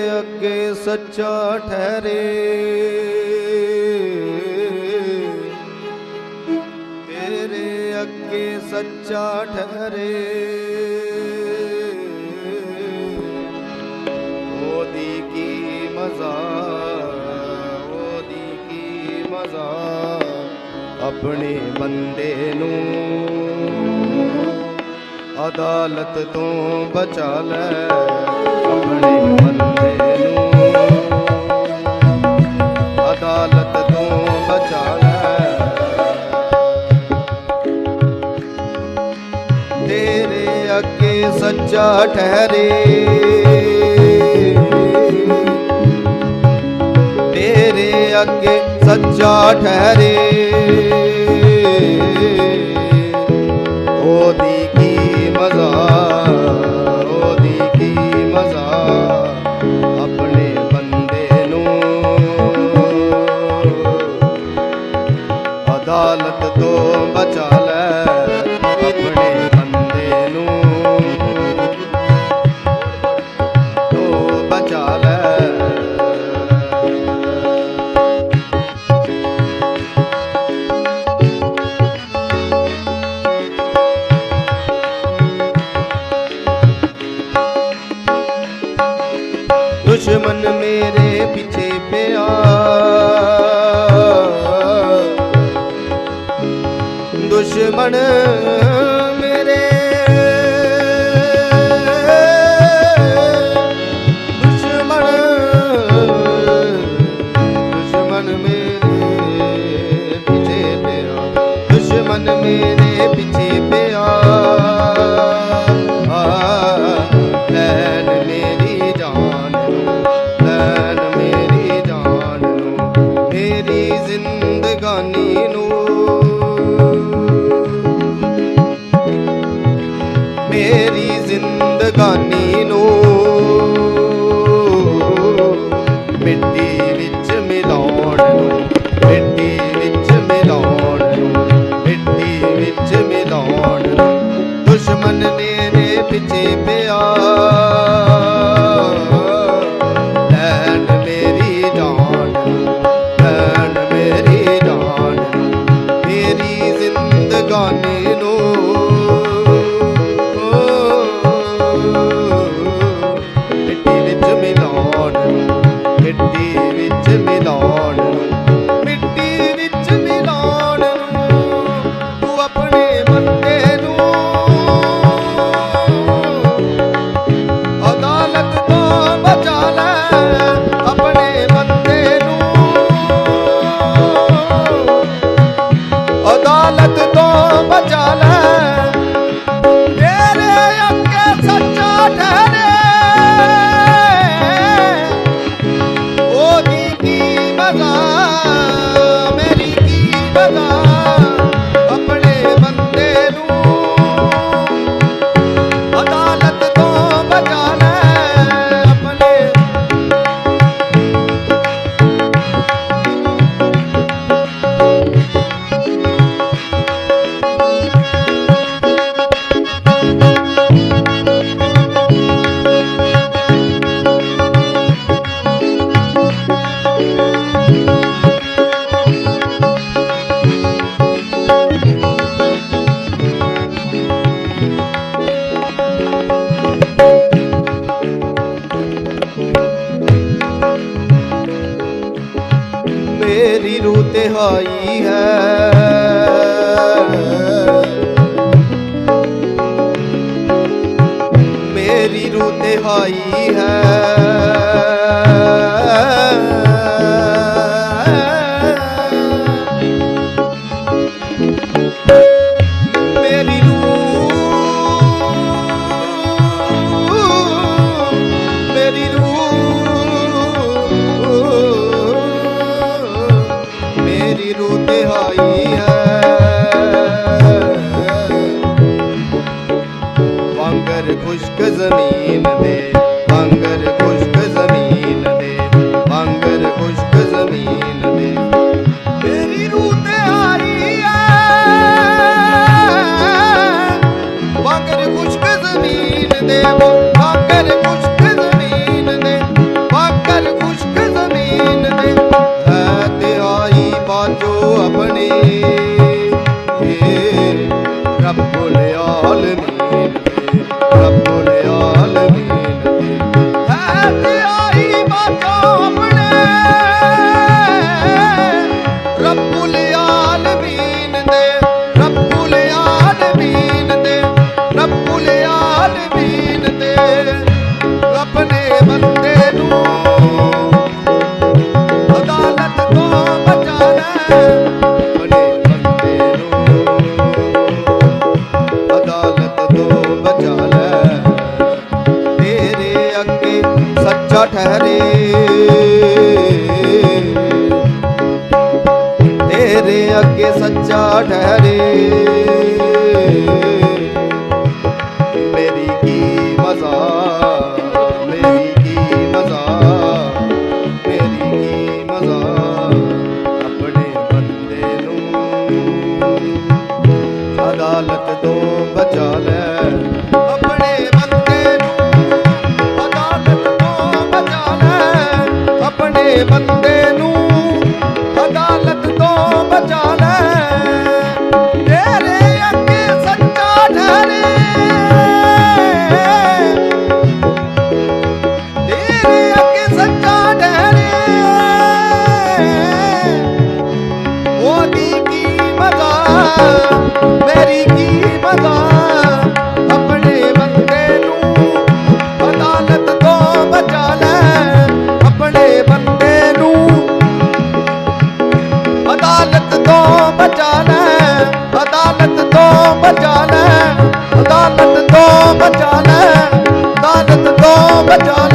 ਅੱਗੇ ਸੱਚਾ ਠਹਿਰੇ। ਤੇਰੇ ਅੱਗੇ ਸੱਚਾ ਠਹਿਰੇ। ਉਹਦੀ ਕੀ ਮਜ਼ਾ, ਉਹਦੀ ਕੀ ਮਜ਼ਾ, ਆਪਣੇ ਬੰਦੇ ਨੂੰ। ਅਦਾਲਤ ਤੋਂ ਬਚਾ ਲੈ। ਠਹਿਰੇ। ਤੇਰੇ ਅੱਗੇ ਸੱਚਾ ਠਹਿਰੇ। ਮੇਰੇ ਪਿੱਛੇ ਪਿਆ। ਦੁਸ਼ਮਣ ਜ਼ਿੰਦਗਾਨੀ ਨੂੰ। ਮਿੱਟੀ ਵਿੱਚ ਮਿਲਾਉਣ ਨੂੰ, ਮਿੱਟੀ ਵਿੱਚ ਮਿਲਾਉਣ ਨੂੰ, ਮਿੱਟੀ ਵਿੱਚ ਮਿਲਾਉਣ ਨੂੰ। ਦੁਸ਼ਮਨ ਮੇਰੇ ਪਿੱਛੇ ਪਿਆ। ਲੈਣ ਮੇਰੀ ਜਾਨ, ਲੈਣ ਮੇਰੀ ਜਾਨ, ਮੇਰੀ ਜ਼ਿੰਦਗਾਨੀ ਅਦਾਲਤ ਤੋਂ ਬਚਾ ਲੈ। ਤੇਰੇ ਅੱਗੇ ਸੱਚਾ ਠਹਿਰੇ। ਉਹਦੀ ਕੀ ਮਜ਼ਾ ਮੇਰੀ ਕੀ ਮਜ਼ਾ ਮੇਰੀ ਰੂਹ ਤੇ ਹਾਈ ਹੈ। ਮੇਰੀ ਰੂਹ ਤੇ ਹਾਈ ਹੈ। ਬਚਾ ਲੈ। ਤੇਰੇ ਅੱਗੇ ਸੱਚਾ ਠਹਿਰੇ। ਤੇਰੇ ਅੱਗੇ ਸੱਚਾ ਠਹਿਰੇ। ਬਚਾ ਲੈ। ਆਪਣੇ ਬੰਦੇ ਨੂੰ ਅਦਾਲਤ ਤੋਂ ਬਚਾ ਲੈ। ਆਪਣੇ ਬੰਦੇ ਮੇਰੀ ਆਪਣੇ ਬੰਦੇ ਨੂੰ ਅਦਾਲਤ ਤੋਂ ਬਚਾ ਲੈ। ਆਪਣੇ ਬੰਦੇ ਨੂੰ ਅਦਾਲਤ ਤੋਂ ਬਚਾ ਲੈ। ਅਦਾਲਤ ਤੋਂ ਬਚਾ ਲੈ। ਅਦਾਲਤ ਤੋਂ ਬਚਾ ਲੈ। ਅਦਾਲਤ ਤੋਂ ਬਚਾ